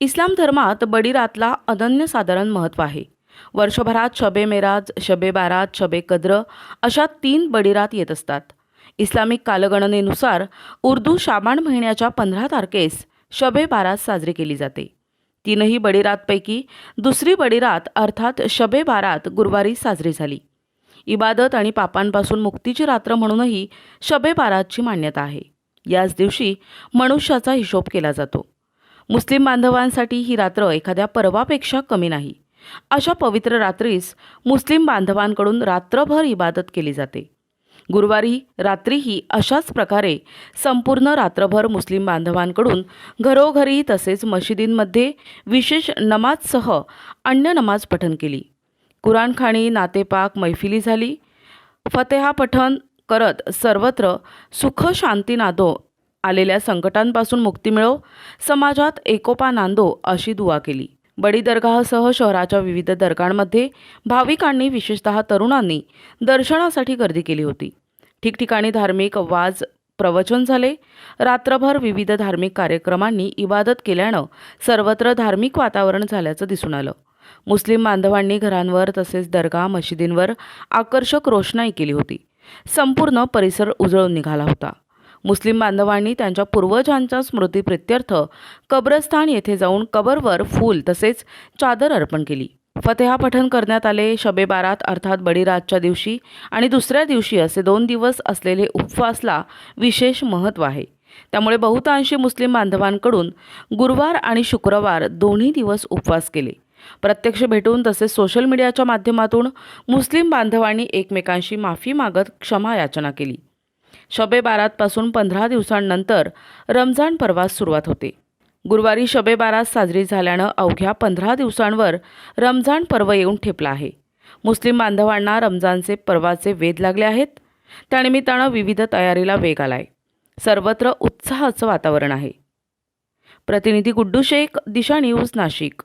इस्लाम धर्मात बडीरातला अनन्यसाधारण महत्त्व आहे. वर्षभरात शबे मेराज शबे बारात शबे कद्र अशा तीन बडीरात येत असतात. इस्लामिक कालगणनेनुसार उर्दू शाबाण महिन्याच्या पंधरा तारखेस शबे बारात साजरी केली जाते. तीनही बडीरातपैकी दुसरी बडीरात अर्थात शबे बारात गुरुवारी साजरी झाली. इबादत आणि पापांपासून मुक्तीची रात्र म्हणूनही शबे बारातची मान्यता आहे. याच दिवशी मनुष्याचा हिशोब केला जातो. मुस्लिम बांधवांसाठी ही रात्र एखाद्या पर्वापेक्षा कमी नाही. अशा पवित्र रात्रीस मुस्लिम बांधवांकडून रात्रभर इबादत केली जाते. गुरुवारी रात्रीही अशाच प्रकारे संपूर्ण रात्रभर मुस्लिम बांधवांकडून घरोघरी तसेच मशिदींमध्ये विशेष नमाजसह अन्य नमाज पठण केली. कुराणखाणी नातेपाक मैफिली झाली. फतेहा पठण करत सर्वत्र सुख शांती नादो आलेल्या संकटांपासून मुक्ती मिळो. समाजात एकोपा नांदो अशी दुवा केली. बडी दरगाहसह शहराच्या विविध दर्गांमध्ये भाविकांनी विशेषतः तरुणांनी दर्शनासाठी गर्दी केली होती. ठिकठिकाणी धार्मिक वाज प्रवचन झाले. रात्रभर विविध धार्मिक कार्यक्रमांनी इबादत केल्यानं सर्वत्र धार्मिक वातावरण झाल्याचं दिसून आलं. मुस्लिम बांधवांनी घरांवर तसेच दर्गा मशिदींवर आकर्षक रोषणाई केली होती. संपूर्ण परिसर उजळून निघाला होता. मुस्लिम बांधवांनी त्यांच्या पूर्वजांच्या स्मृतीप्रित्यर्थ कब्रस्थान येथे जाऊन कबरवर फूल तसेच चादर अर्पण केली. फतेहा पठण करण्यात आले. शबे बारात अर्थात बडीरातच्या दिवशी आणि दुसऱ्या दिवशी असे दोन दिवस असलेले उपवासला विशेष महत्त्व आहे. त्यामुळे बहुतांशी मुस्लिम बांधवांकडून गुरुवार आणि शुक्रवार दोन्ही दिवस उपवास केले. प्रत्यक्ष भेटून तसेच सोशल मीडियाच्या माध्यमातून मुस्लिम बांधवांनी एकमेकांशी माफी मागत क्षमा याचना केली. शबे बारातपासून पंधरा दिवसांनंतर रमजान पर्वास सुरुवात होते. गुरुवारी शबे बारात साजरी झाल्यानं अवघ्या पंधरा दिवसांवर रमजान पर्व येऊन ठेपला आहे. मुस्लिम बांधवांना रमजानचे पर्वाचे वेध लागले आहेत. त्यानिमित्तानं विविध तयारीला वेग आलाय. सर्वत्र उत्साहाचं वातावरण आहे. प्रतिनिधी गुड्डू शेख दिशा न्यूज नाशिक.